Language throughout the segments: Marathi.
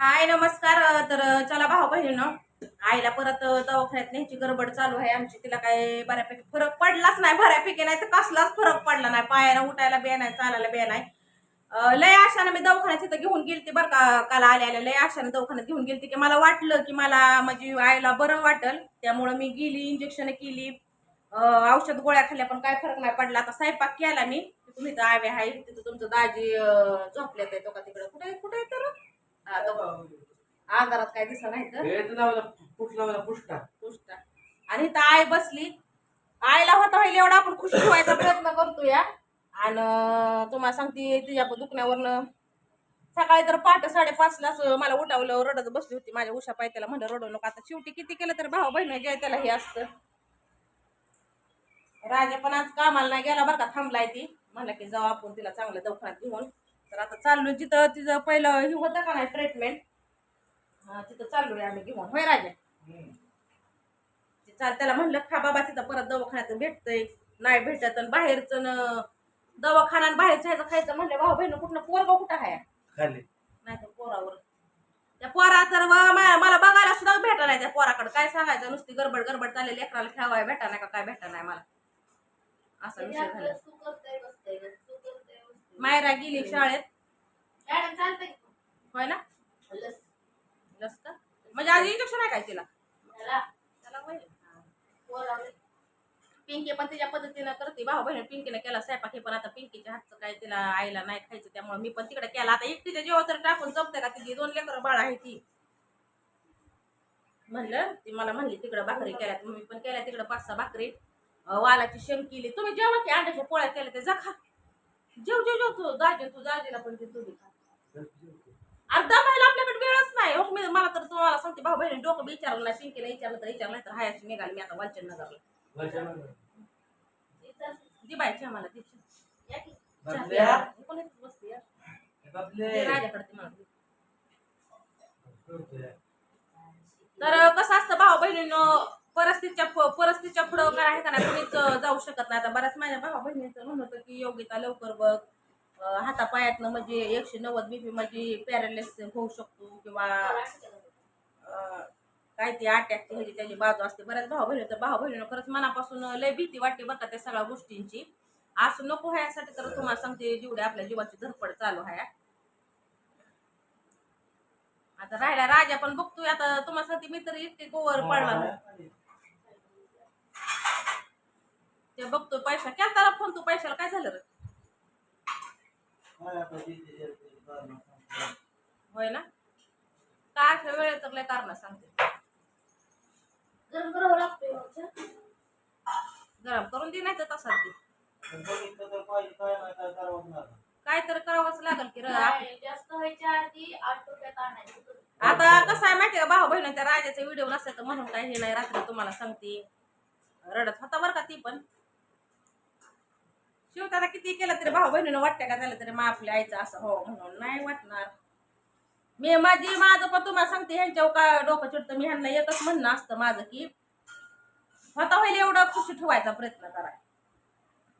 हाय नमस्कार. तर चला भाऊ बहिणीनं. आईला परत दवाखान्यात न्यायची गडबड चालू आहे. आमची तिला काय बऱ्यापैकी फरक पडलाच नाही. बऱ्यापैकी नाही तर कसलाच फरक पडला नाही. पायाला उठायला बे नाही चालायला बे नाही. लय आशानं मी दवाखान्यात तिथं घेऊन गेलती बरं का काल आल्या आल्या. लय आशानं दवाखान्यात घेऊन गेलती की मला वाटलं की मला म्हणजे आईला बरं वाटल. त्यामुळं मी गेली इंजेक्शन केली. औषध गोळ्या खाल्ल्या पण काय फरक नाही पडला. आता स्वयंपाक केला मी. तुम्ही तर आवे आहे. तिथं तुमचं दाजी झोपल्यात आहे. तो का तिकडं? कुठे कुठे तर? आजारात काय दिसत नाही तर. लावला पुष्ट. पुष्टा. आणि इथं आई बसली. आईला होता होईल एवढा आपण खुश ठेवायचा प्रयत्न करतो या. आणि तुम्हाला सांगते तिच्या दुखण्यावरनं. सकाळी तर पहाटे साडेपाचलाच मला उठावलं रडत बसली होती. माझ्या उषा पाय त्याला म्हणलं रडू नको आता शेवटी किती केलं तर भाऊ बहिण जे त्याला हे असतं. राजा पण आज कामाला नाही गेला बरं का थांबलाय ती. म्हणलं की जाऊ आपण तिला चांगलं दवाखान्यात घेऊन. तर आता चाललो जिथं तिचं पहिलं हे होतं का नाही ट्रीटमेंट तिथं चाललोय आम्ही घेऊन होय राजा? चाल त्याला म्हणलं खा बाबा तिथं परत दवाखान्यात भेटतंय नाही भेटत आणि बाहेरचं न दवाखाना आणि बाहेरचं ह्याचं खायचं म्हणलं भाऊ बहिण कुठनं पोरगा कुठं आहे खाली. नाही तर पोरावर. त्या पोरा तर व- मा- मला बघायला सुद्धा भेटा नाही त्या पोराकडे. काय सांगायचं? नुसती गडबड गडबड चाललेली लेकराला खेळवाय भेटा नाही का? काय भेटा नाही मला? असा विषय झाला. मायरा गेली शाळेत. होय ना? लस. का? म्हणजे आज इंजेक्शन आहे काय तिला? त्याला. होय. पिंकी पण तिच्या पद्धतीनं करते. भाऊ बहीण पिंकीने केला स्वयंपाक हे पण आता पिंकीच्या हातचं काय तिला आईला नाही खायचं त्यामुळे मी पण तिकडे केला. आता एकटीच्या जेव्हा तर टाकून जमते का? तिची दोन लेकरं बाळ आहे ती. म्हणलं ती मला म्हणली तिकडं भाकरी केल्या मी पण केल्या तिकडं पाच सहा भाकरी. अं, वालाची शेंग केली. तुम्ही जेव्हा की अंड्याच्या पोळ्या केल्या ते जा खा. जेव जेव जेव तू दाजी तू दाजीला पण ते तुम्ही अरे दमायला आपल्याकडे वेळच नाही हो मी मला तर तुम्हाला सांगते भाऊ बहिणी डोकं बी विचारलं नाही पिंकीला विचारलं तर विचारलं नाही तर हायाशी निघाली मी आता वालचंद नगरला बायची आम्हाला तिची चहा बापल्या. प्यायला. कोण येतं बसते यार? बापले. ते राजाकडे ती म्हणत होती. तर कसं असतं भाऊ बहिणीनं परिस्थितीच्या परिस्थितीच्या पुढं काय आहे का नाही? कोणीच जाऊ शकत नाही. आता बऱ्याच माझ्या भाऊ बहिणीचं म्हणत होतं की योगिता लवकर बघ. हातापायातनं म्हणजे एकशे नव्वद बीपी म्हणजे पॅरालिस होऊ शकतो किंवा काय ते अटॅकची ह्याची त्याची बाजू असते. बऱ्याच भाऊ बहिणी तर भाऊ बहिणीनं खरंच मनापासून लय भीती वाटते बरं का त्या सगळ्या गोष्टींची. असं नको ह्यासाठी तर तुम्हाला सांगते जेवढी आपल्या जीवाची धडपड चालू आहे. आता राहिला राजा पण बघतोय आता. तुम्हाला सांगते मी तरी इतके गोवर पडला ते बघतोय पैसा क्या त्याला फोन तू पैशाला काय झालं रे? होय ना? काय वेळेत तर लय कारण सांगते. गरम करून दे नाही तर तसाच दे काय तर करावंच लागेल की र जास्त व्हायच्या आधी आठ रुपयात आणायचं आता कसं आहे माहितीये का भाऊ बहिणी त्या राजाचा व्हिडिओ नसते तर म्हणून काय हे नाही रात्री तुम्हाला सांगते. रडत होता बरं का ती पण. शिवताना किती केलं तरी भाऊ बहिणीनं वाटतं का त्याला तरी मग आपल्या आईचं असं? हो म्हणून नाही वाटणार. मी माझी माझं पण तुम्हाला सांगते ह्यांच्यावर का डोकं चिडतं? मी ह्यांना एकच म्हणणं असतं माझं की होता होईल एवढं खुशी ठेवायचा प्रयत्न करा.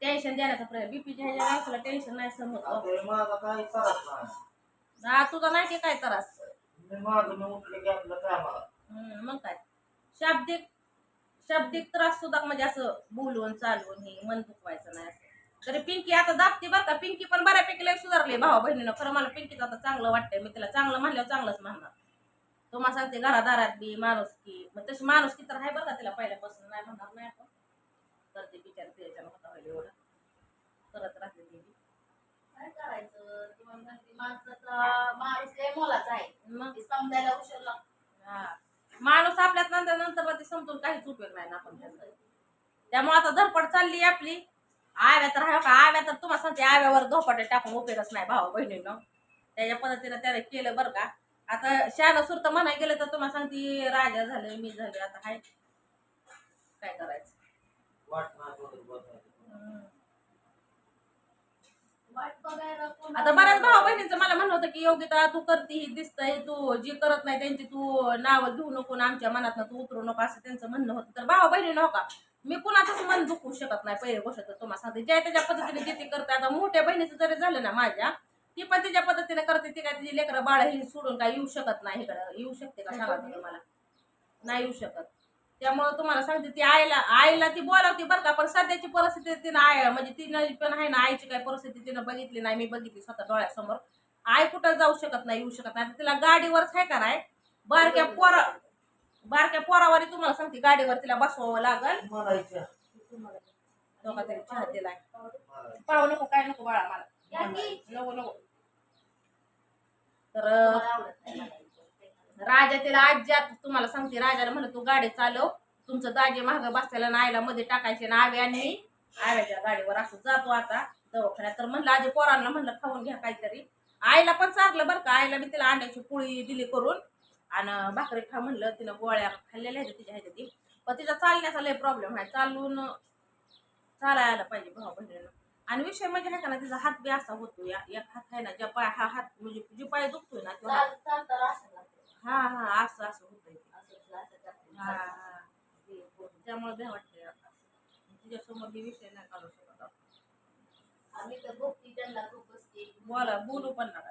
टेन्शन देण्याचा प्रयत्न. बीपीच्या ह्याच्या माणसाला टेन्शन नाही समजत हा. तुझा नाही की काय त्रास? हम्म, मग काय? शाब्दिक शाब्दिक त्रास सुद्धा म्हणजे असं बोलून चालवून हे मन दुखवायचं नाही असं. तरी पिंकी आता दाबते बरं का. पिंकी पण बऱ्यापैकी लय सुधारली. भावा बहिणीनं खरं मला पिंकीचं आता चांगलं वाटतंय. मी तिला चांगलं म्हणल्यावर चांगलंच म्हणणार. तुम्हाला सांगते घरादारात बी माणूस की. मग तशी माणूस की तर आहे बरं का तिला पहिल्यापासून. नाही म्हणणार नाही आपण. करते बिचार त्याच्या होता होईल एवढं. करत राहते ती. काय करायचं? किंवा म्हणते माणसाचा माणूस लय मोलाचा आहे. मग? ते समजायला उशीर लागतो. हा. माणूस आपल्यात नंतर नंतर ते समजून काहीच उपयोग नाही ना आपण. त्यामुळे आता धडपड चालली आपली. आव्या तर आहे का? आव्या तर तुम्हाला सांगते आव्यावर धोपाटे टाकून उपयोगच नाही भाऊ बहिणीनं. त्याच्या पद्धतीनं त्याने केलं बरं का. आता शाळा सुरत म्हणाय गेलं तर तुम्हाला सांगते राजा झाले मी झाले आता काय? काय करायचं? आता बऱ्याच भाऊ बहिणीचं मला म्हणलं होतं की योगिता तू करते ही दिसतंय तू जी करत नाही त्यांची तू नाव घेऊ नको आणि आमच्या मनात तू उतरू नको असं त्यांचं म्हणणं होतं. तर भाऊ बहिणी नका मी कुणाचंच मन दुखवू शकत नाही. पहिली गोष्ट तर तुम्हाला सांगते ज्या त्याच्या पद्धतीने जे ती करते आता मोठ्या बहिणीचं जरी झालं ना माझ्या ती पण तिच्या पद्धतीने करते ती काय तिची लेकरं बाळ ही सोडून काय येऊ शकत नाही इकडं. येऊ शकते का सांगा तुम्ही मला? नाही येऊ शकत. त्यामुळे तुम्हाला सांगते ती आईला आईला ती बोलावती बरं का पण सध्याची परिस्थिती तिनं आय म्हणजे तिनं पण आहे ना आईची काय परिस्थिती तिनं बघितली नाही मी बघितली स्वतः डोळ्यासमोर. आई कुठं जाऊ शकत नाही येऊ शकत नाही. तिला गाडीवरच आहे का नाही? बारक्या पोरा बारक्या पोरावारी तुम्हाला सांगते गाडीवर तिला बसवावं लागल. मारायच्या दोघा तरी चहा दिलाय. पळवू नको काय नको बाळा मला. नको नको. तर. राजा तिला आज्यात तुम्हाला सांगते राजाला म्हणलं तू गाडी चालव. तुमचं दाजी महाग बसल्याला ना आईला मध्ये टाकायचे ना आवे आणि आव्याच्या गाडीवर असं जातो आता दवाखान्यात. तर म्हणलं आधी पोरांना म्हणलं खाऊन घ्या काहीतरी. आईला पण चारलं बरं का आईला मी तिला अंड्याची पोळी दिली करून. आणि भाकरी खा म्हणलं तिनं गोळ्या खाल्लेल्या आहेत तिच्या ह्याच्या ती पण तिचा चालण्याचा लय प्रॉब्लेम आहे चालून चालायला पाहिजे भाऊ बहिणीनं आणि विषय म्हणजे नाही का ना तिचा हात बी असा होतो या एक हात आहे ना ज्या पाय हा हात म्हणजे जे पाय दुखतोय ना तो. हा हा असं असं होतंय. हा, हा. त्यामुळे भ्या वाटते आता तुझ्यासमोर हे विषय नाही काढू शकत. आम्ही तर बोला बोलू पण नका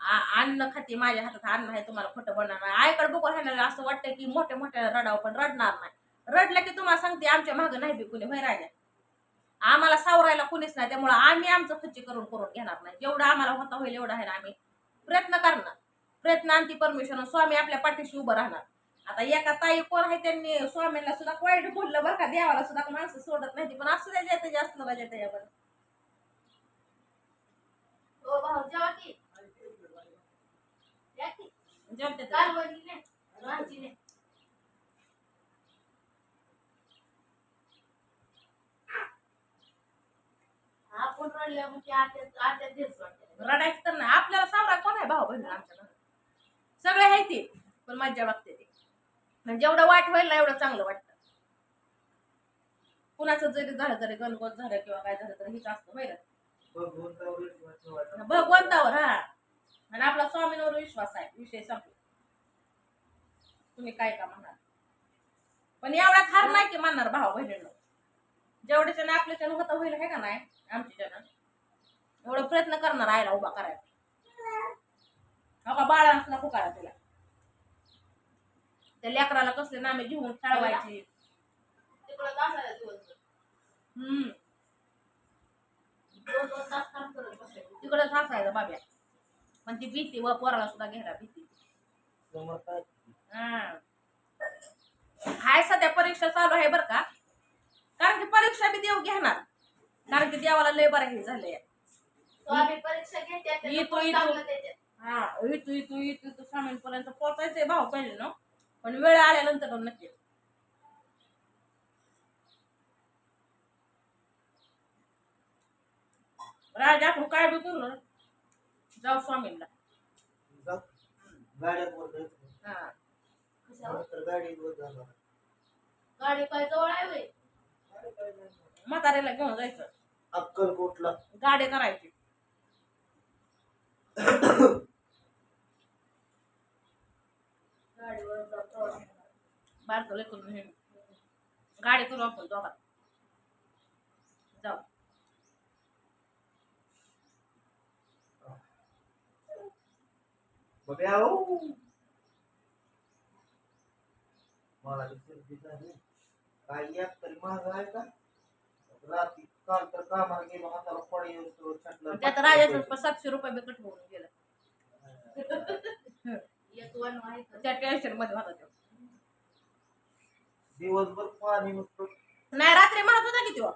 अन्न खाते माझ्या हातात अन्न आहे तुम्हाला खोटं बनणार नाही. आईकडे बघून हे असं वाटतं की मोठ्या मोठ्या रडावं पण रडणार नाही. रडलं की तुम्हाला सांगते आमच्या मागं नाही बी कुणी होय राजा. आम्हाला सावरायला कुणीच नाही त्यामुळे आम्ही आमचं खच्ची करून करून घेणार नाही. जेवढं आम्हाला होता होईल एवढा आहे ना आम्ही प्रयत्न करणार. प्रयत्न आणि परमेश्वर स्वामी आपल्या पाठीशी उभं राहणार. आता एका ताई कोण आहे त्यांनी स्वामींना सुद्धा वाईट बोललं बरं का देवाला सुद्धा माणसं सोडत नाही पण असं द्यायचं त्याच्या असलं पाहिजे त्याच्यावर ओ, भाऊ, जेवा की. या की. जमते तर. कालवणी नाही, भाजी नाही. आपण रडल्या आत्यात आत्यात देत वाटतं. रडायचं तर नाही. आपल्याला सावरा कोण आहे? भाऊ बहीण आमच्या घरात? सगळे आहे ते पण मज्जा वाटते ते. आणि जेवढं होईल ना एवढं चांगलं वाटतं. कुणाचं जरी झालं तरी गणगोत झालं किंवा काय झालं तरी हिच असतं होईल भगवंतावर हा. आणि आपला स्वामींवर विश्वास आहे. विषय संपला. तुम्ही काय का म्हणणार? पण एवढा खार नाही की म्हणणार भाऊ बहिणीनं. जेवढ्याच्यानं आपल्याच्यानं होतं होईल आहे का नाही? आमच्याच्यानं एवढं प्रयत्न करणार आईला उभा करायचा हो का? बाळा नको करा तिला. त्या लेकराला कसले नामे घेऊन दिवसभर. हम्म. तिकडंच हसायचं बाब्या. पण ती भीती व पोराला सुद्धा घ्यायला भीती. हा. हाय सध्या परीक्षा चालू आहे बरं का? कारण की परीक्षा बी देव घेणार. कारण की देवाला लय बरं हे झालंय. तो आम्ही परीक्षा घेते येतो, येतो. चांगलं. हा इथू इथू इथू इथू स्वामींपर्यंत पोहोचायचंय भाऊ पहिले ना? पण वेळ आल्यानंतर नक्की. राजा आपण काय बी करू जाऊ स्वामींना. हा. कशावर? गाडी काय जवळ आहे होय? म्हाताऱ्याला घेऊन जायचं. अक्कलकोटला गाडी करायची. गाडीवर जातो बारकं करून हे गाडी करू आपण दोघात. जाऊ. हो. मला ती सर्दी झाली. काय एक तरी महाग आहे का? रात्री काल तर कामाला गेलो हाताला फळ येऊन तो छाटलं. त्यात राजाचं पण सातशे रुपये बी कट होऊन गेलं. एक वन आहे का? त्या टेन्शनमध्ये होता तो. दिवसभर पाणी नुसतं. नाही रात्री म्हणत होता की तो.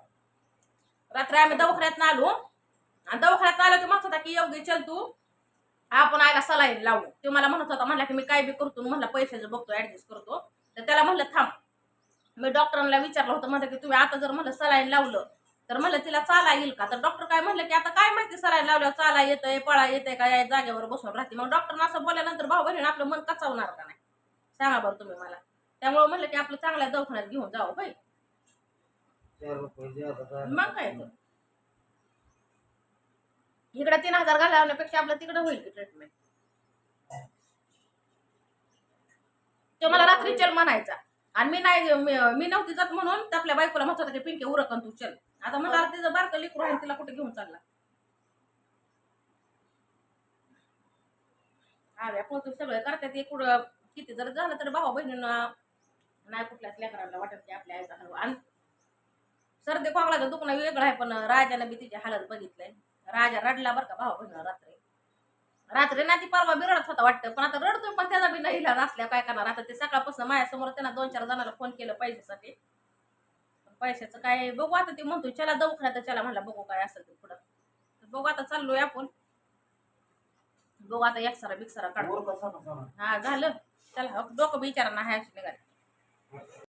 रात्री आम्ही दवाखान्यात आलो. आणि दवाखान्यात आलो की म्हणत होता की योगी चल तू. आपण आयला सलाईन लावू तो मला म्हणत होता म्हणला की मी काय बी करतो म्हणला पैशाचं बघतो ऍडजस्ट करतो. तर त्याला म्हणलं थांब. मी डॉक्टरांना विचारलं होतं म्हणलं की तुम्ही आता जर म्हणलं सलाईन लावलं तर म्हणलं तिला चाला येईल का? तर डॉक्टर काय म्हणलं की आता काय माहिती सरायला लावल्यावर चाला येतंय पळा येतंय का या जागेवर बसून राहते. मग डॉक्टरनं असं बोलल्यानंतर भाऊ बहिणी आपलं मन कचावणार का नाही? सांगा बरं तुम्ही मला. त्यामुळे म्हणलं की आपलं चांगल्या दवाखान्यात घेऊन जावं बाई. मग काय इकडे तीन हजार घालवण्यापेक्षा आपलं तिकडे होईल की ट्रीटमेंट तो मला रात्री चल म्हणायचा. आणि मी नाही मी नव्हती जात म्हणून तर आपल्या बायकोला म्हणत होता की पिंके उरकन तू चल. आता मला तिचं बारकं लिकरू आहे तिला कुठे घेऊन चालला? आव्या पोहोचून सगळं करतात. ते कुठं किती जर झालं तर भाऊ बहिणींना नाही कुठल्याच लेकरांना वाटत की आपल्या आईचा हलवा आणि सर्दी खोकलाचं दुखणं वेगळं आहे पण राजाने बी तिची हालत बघितलंय राजा रडला बरं का भाऊ बहिण रात्री. रात्री ना ती परवा बिरडत होता वाटतं पण आता रडतोय पण त्याचा बी नाही इलाज असल्या काय करणार? आता ते सकाळपासून माझ्यासमोर त्यांना दोन चार जणांना फोन केलं पैशासाठी. पैशाचं काय बघू आता ते म्हणतोय चला दवाखान्यात चला म्हणला बघू काय असेल ते पुढं. तर बघू आता चाललोय आपण. बघू आता एक्सरा बिक्सरा काढू. हा झालं. चला डोकं बिचारा नाही अशी निघाली.